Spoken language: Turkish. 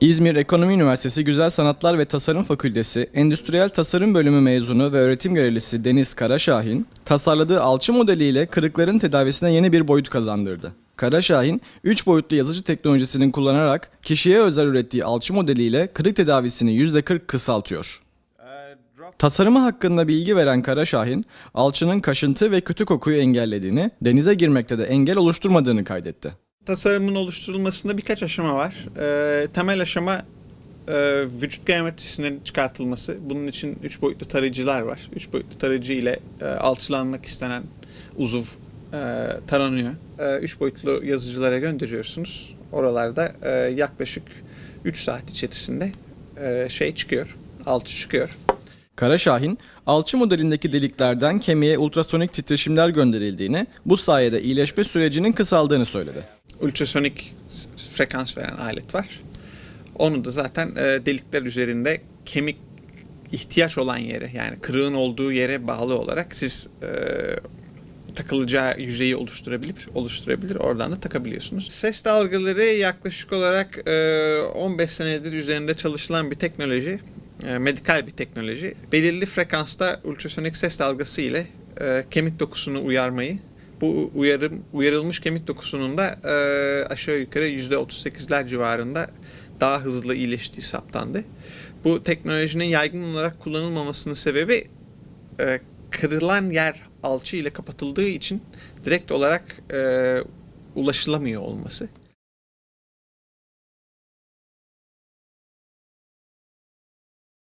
İzmir Ekonomi Üniversitesi Güzel Sanatlar ve Tasarım Fakültesi Endüstriyel Tasarım Bölümü mezunu ve öğretim görevlisi Deniz Karaşahin, tasarladığı alçı modeliyle kırıkların tedavisine yeni bir boyut kazandırdı. Karaşahin, 3 boyutlu yazıcı teknolojisini kullanarak kişiye özel ürettiği alçı modeliyle kırık tedavisini %40 kısaltıyor. Tasarımı hakkında bilgi veren Karaşahin, alçının kaşıntı ve kötü kokuyu engellediğini, denize girmekte de engel oluşturmadığını kaydetti. Tasarımın oluşturulmasında birkaç aşama var. Ee, temel aşama e, vücut geometrisinin çıkartılması. Bunun için 3 boyutlu tarayıcılar var. 3 boyutlu tarayıcı ile e, alçılanmak istenen uzuv e, taranıyor. 3 boyutlu yazıcılara gönderiyorsunuz. Oralarda e, yaklaşık 3 saat içerisinde e, şey çıkıyor, alçı çıkıyor. Karaşahin, alçı modelindeki deliklerden kemiğe ultrasonik titreşimler gönderildiğini, bu sayede iyileşme sürecinin kısaldığını söyledi. Ultrasonik frekans veren alet var. Onu da zaten e, delikler üzerinde kemik ihtiyaç olan yere yani kırığın olduğu yere bağlı olarak siz e, takılacağı yüzeyi oluşturabilir, oluşturabilir. Oradan da takabiliyorsunuz. Ses dalgaları yaklaşık olarak e, 15 senedir üzerinde çalışılan bir teknoloji. E, medikal bir teknoloji. Belirli frekansta ultrasonik ses dalgası ile e, kemik dokusunu uyarmayı bu uyarım uyarılmış kemik dokusunun da e, aşağı yukarı %38'ler civarında daha hızlı iyileştiği saptandı. Bu teknolojinin yaygın olarak kullanılmamasının sebebi e, kırılan yer alçı ile kapatıldığı için direkt olarak e, ulaşılamıyor olması.